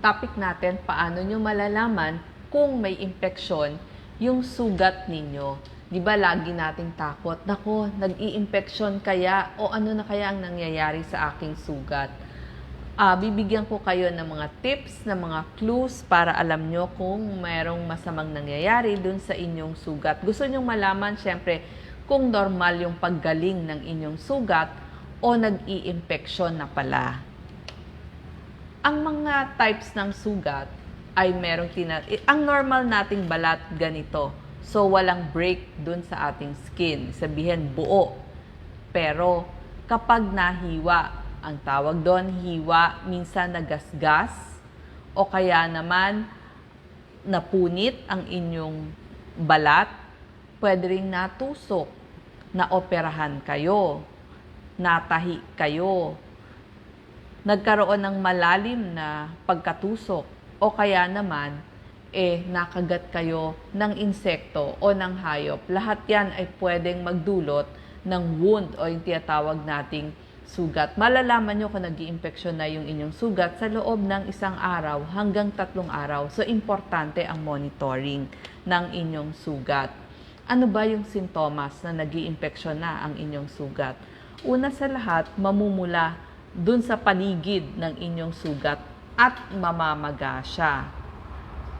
topic natin, paano nyo malalaman kung may impeksyon yung sugat ninyo. Di ba lagi nating takot, nako, nag-i-impeksyon kaya o ano na kaya ang nangyayari sa aking sugat. Ah, bibigyan ko kayo ng mga tips, ng mga clues para alam nyo kung mayroong masamang nangyayari dun sa inyong sugat. Gusto nyong malaman, syempre, kung normal yung paggaling ng inyong sugat o nag-i-impeksyon na pala. Ang mga types ng sugat ay merong tina... eh, ang normal nating balat ganito. So, walang break dun sa ating skin. Sabihin, buo. Pero, kapag nahiwa, ang tawag doon, hiwa, minsan nagasgas, o kaya naman, napunit ang inyong balat, pwede rin natusok, naoperahan kayo, natahi kayo, nagkaroon ng malalim na pagkatusok o kaya naman eh nakagat kayo ng insekto o ng hayop. Lahat yan ay pwedeng magdulot ng wound o yung tinatawag nating sugat. Malalaman nyo kung nag infection na yung inyong sugat sa loob ng isang araw hanggang tatlong araw. So, importante ang monitoring ng inyong sugat. Ano ba yung sintomas na nag infection na ang inyong sugat? Una sa lahat, mamumula dun sa paligid ng inyong sugat at mamamaga siya.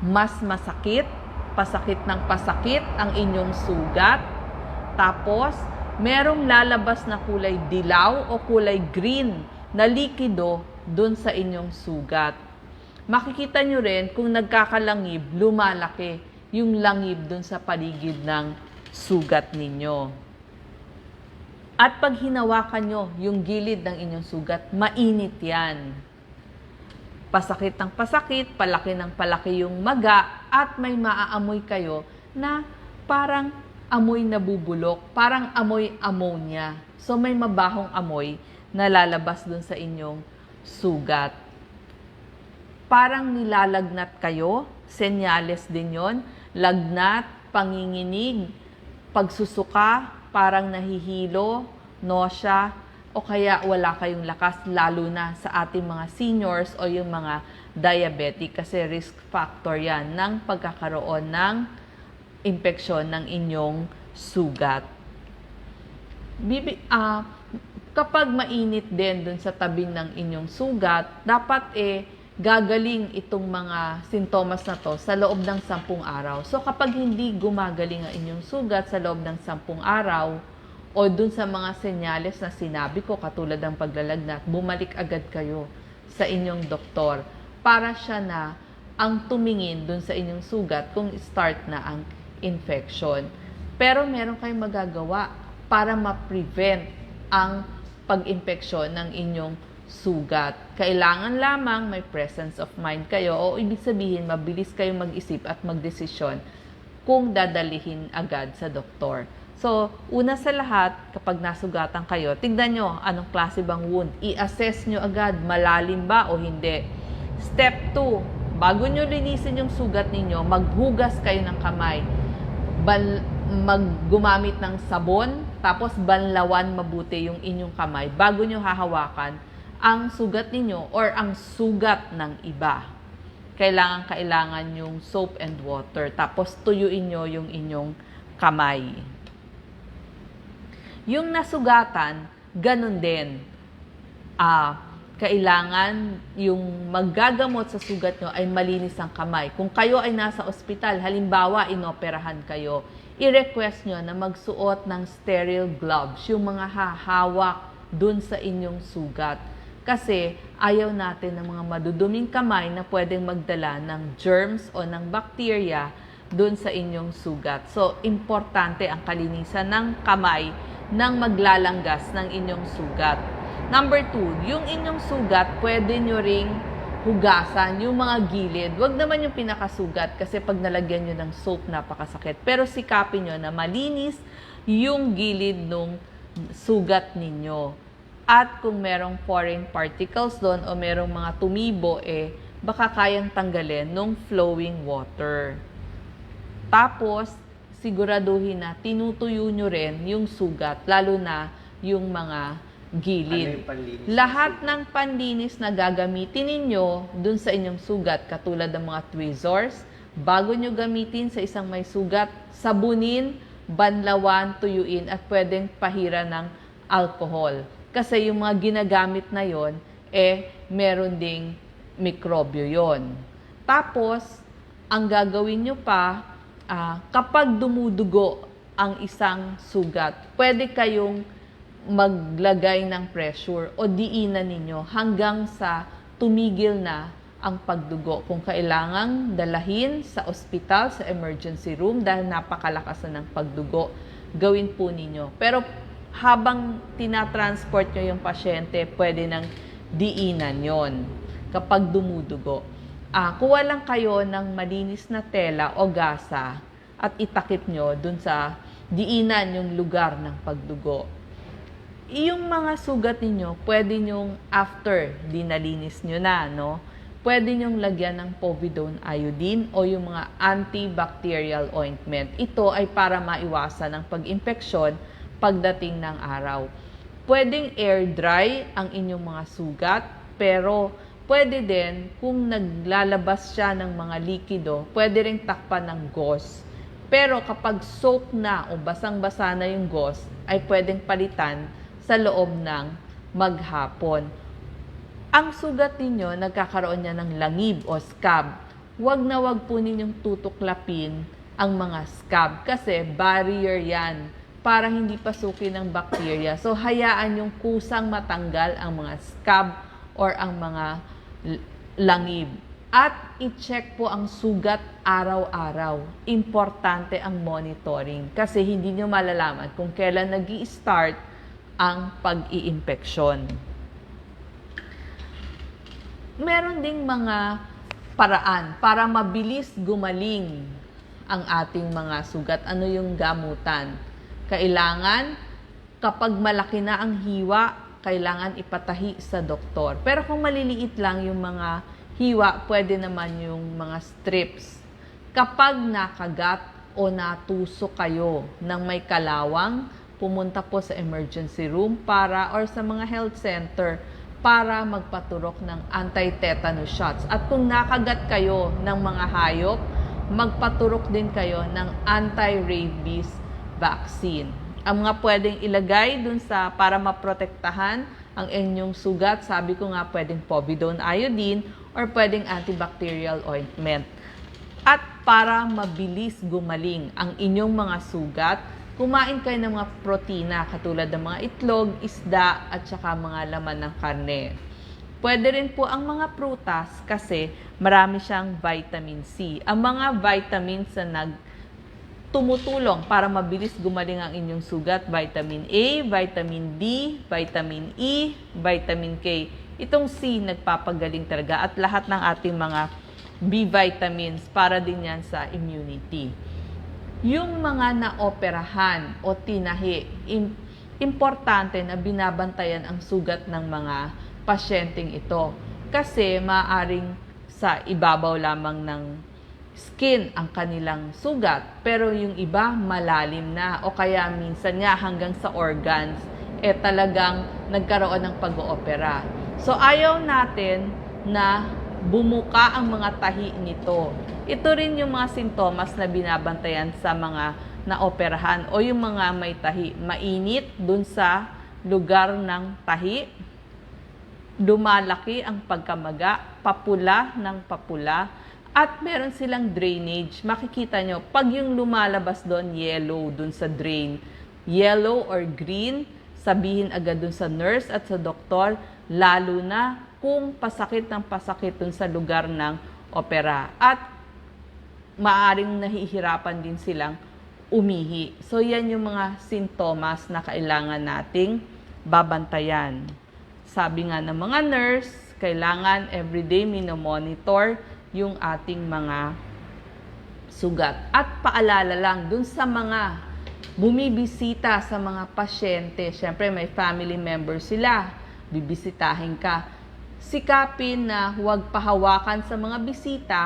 Mas masakit, pasakit ng pasakit ang inyong sugat. Tapos, merong lalabas na kulay dilaw o kulay green na likido dun sa inyong sugat. Makikita nyo rin kung nagkakalangib, lumalaki yung langib dun sa paligid ng sugat ninyo. At pag hinawakan nyo yung gilid ng inyong sugat, mainit yan. Pasakit ng pasakit, palaki ng palaki yung maga, at may maaamoy kayo na parang amoy nabubulok, parang amoy ammonia. So may mabahong amoy na lalabas dun sa inyong sugat. Parang nilalagnat kayo, senyales din yon, lagnat, panginginig, pagsusuka, parang nahihilo, nausea, o kaya wala kayong lakas lalo na sa ating mga seniors o yung mga diabetic kasi risk factor yan ng pagkakaroon ng impeksyon ng inyong sugat. Bibi, ah, kapag mainit din dun sa tabing ng inyong sugat, dapat eh gagaling itong mga sintomas na to sa loob ng sampung araw. So kapag hindi gumagaling ang inyong sugat sa loob ng sampung araw, o dun sa mga senyales na sinabi ko katulad ng paglalagnat, bumalik agad kayo sa inyong doktor para siya na ang tumingin dun sa inyong sugat kung start na ang infection. Pero meron kayong magagawa para ma-prevent ang pag-infeksyon ng inyong sugat. Kailangan lamang may presence of mind kayo o ibig sabihin mabilis kayong mag-isip at magdesisyon kung dadalihin agad sa doktor. So, una sa lahat, kapag nasugatan kayo, tignan nyo anong klase bang wound. I-assess nyo agad, malalim ba o hindi. Step 2, bago nyo linisin yung sugat ninyo, maghugas kayo ng kamay. Bal maggumamit ng sabon, tapos banlawan mabuti yung inyong kamay bago nyo hahawakan ang sugat ninyo or ang sugat ng iba. Kailangan kailangan yung soap and water. Tapos tuyuin nyo yung inyong kamay. Yung nasugatan, ganun din. Ah, kailangan yung maggagamot sa sugat nyo ay malinis ang kamay. Kung kayo ay nasa ospital, halimbawa inoperahan kayo, i-request nyo na magsuot ng sterile gloves, yung mga hahawak dun sa inyong sugat. Kasi ayaw natin ng mga maduduming kamay na pwedeng magdala ng germs o ng bacteria dun sa inyong sugat. So, importante ang kalinisan ng kamay nang maglalanggas ng inyong sugat. Number two, yung inyong sugat, pwede nyo ring hugasan yung mga gilid. Huwag naman yung pinakasugat kasi pag nalagyan nyo ng soap, napakasakit. Pero sikapin nyo na malinis yung gilid ng sugat ninyo. At kung merong foreign particles doon o merong mga tumibo, eh, baka kayang tanggalin ng flowing water. Tapos, siguraduhin na tinutuyo nyo rin yung sugat, lalo na yung mga gilid. Ano yung? Lahat ng panlinis na gagamitin ninyo dun sa inyong sugat, katulad ng mga tweezers, bago nyo gamitin sa isang may sugat, sabunin, banlawan, tuyuin, at pwedeng pahira ng alcohol. Kasi yung mga ginagamit na yon, eh, meron ding mikrobyo yon. Tapos, ang gagawin nyo pa, ah, kapag dumudugo ang isang sugat, pwede kayong maglagay ng pressure o diinan ninyo hanggang sa tumigil na ang pagdugo. Kung kailangang dalahin sa ospital, sa emergency room dahil napakalakas na ng pagdugo, gawin po ninyo. Pero habang tinatransport nyo yung pasyente, pwede nang diinan yon kapag dumudugo. Ah, kuha lang kayo ng malinis na tela o gasa at itakip nyo dun sa diinan yung lugar ng pagdugo yung mga sugat ninyo, pwede nyong after dinalinis nyo na, no? Pwede nyong lagyan ng povidone iodine o yung mga antibacterial ointment. Ito ay para maiwasan ang pag-impeksyon pagdating ng araw. Pwedeng air dry ang inyong mga sugat, pero pwede din kung naglalabas siya ng mga likido, pwede ring takpan ng gauze. Pero kapag soak na o basang-basa na yung gauze, ay pwedeng palitan sa loob ng maghapon. Ang sugat ninyo, nagkakaroon niya ng langib o scab. Huwag na huwag po ninyong tutuklapin ang mga scab kasi barrier yan para hindi pasukin ng bakterya. So, hayaan yung kusang matanggal ang mga scab or ang mga langib. At i-check po ang sugat araw-araw. Importante ang monitoring kasi hindi nyo malalaman kung kailan nag start ang pag-iimpeksyon. Meron ding mga paraan para mabilis gumaling ang ating mga sugat. Ano yung gamutan? Kailangan, kapag malaki na ang hiwa, kailangan ipatahi sa doktor. Pero kung maliliit lang yung mga hiwa, pwede naman yung mga strips. Kapag nakagat o natusok kayo ng may kalawang, pumunta po sa emergency room para or sa mga health center para magpaturok ng anti-tetanus shots. At kung nakagat kayo ng mga hayop, magpaturok din kayo ng anti-rabies vaccine. Ang mga pwedeng ilagay dun sa para maprotektahan ang inyong sugat, sabi ko nga pwedeng povidone iodine or pwedeng antibacterial ointment. At para mabilis gumaling ang inyong mga sugat, kumain kayo ng mga protina katulad ng mga itlog, isda at saka mga laman ng karne. Pwede rin po ang mga prutas kasi marami siyang vitamin C. Ang mga vitamins na nag tumutulong para mabilis gumaling ang inyong sugat, vitamin A, vitamin D, vitamin E, vitamin K. Itong C nagpapagaling talaga at lahat ng ating mga B vitamins para din yan sa immunity yung mga naoperahan o tinahi, im- importante na binabantayan ang sugat ng mga pasyenteng ito. Kasi maaring sa ibabaw lamang ng skin ang kanilang sugat, pero yung iba malalim na o kaya minsan nga hanggang sa organs, eh talagang nagkaroon ng pag-oopera. So ayaw natin na bumuka ang mga tahi nito. Ito rin yung mga sintomas na binabantayan sa mga naoperahan o yung mga may tahi. Mainit dun sa lugar ng tahi, lumalaki ang pagkamaga, papula ng papula, at meron silang drainage. Makikita nyo, pag yung lumalabas doon, yellow dun sa drain, yellow or green, sabihin agad dun sa nurse at sa doktor, lalo na kung pasakit ng pasakit dun sa lugar ng opera. At maaring nahihirapan din silang umihi. So, yan yung mga sintomas na kailangan nating babantayan. Sabi nga ng mga nurse, kailangan everyday minomonitor yung ating mga sugat. At paalala lang dun sa mga bumibisita sa mga pasyente, syempre may family member sila, bibisitahin ka. Sikapin na huwag pahawakan sa mga bisita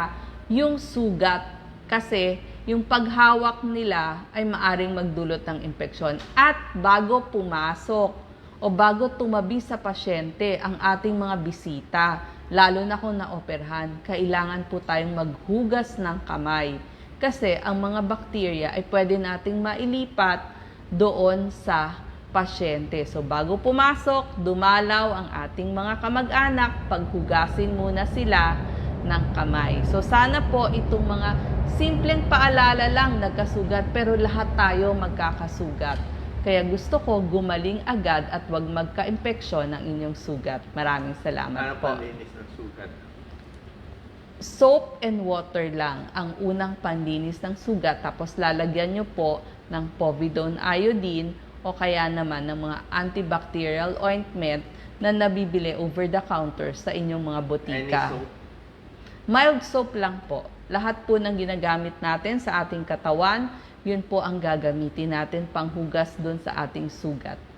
yung sugat kasi yung paghawak nila ay maaring magdulot ng impeksyon. At bago pumasok o bago tumabi sa pasyente ang ating mga bisita, lalo na kung naoperahan, kailangan po tayong maghugas ng kamay. Kasi ang mga bakterya ay pwede nating mailipat doon sa pasyente. So bago pumasok, dumalaw ang ating mga kamag-anak, paghugasin muna sila ng kamay. So sana po itong mga simpleng paalala lang nagkasugat pero lahat tayo magkakasugat. Kaya gusto ko gumaling agad at wag magka-impeksyon ng inyong sugat. Maraming Ano salamat po. panlinis ng sugat? Soap and water lang ang unang panlinis ng sugat. Tapos lalagyan nyo po ng povidone iodine o kaya naman ng mga antibacterial ointment na nabibili over the counter sa inyong mga Any botika. soap? Mild soap lang po. Lahat po ng ginagamit natin sa ating katawan, yun po ang gagamitin natin panghugas doon sa ating sugat.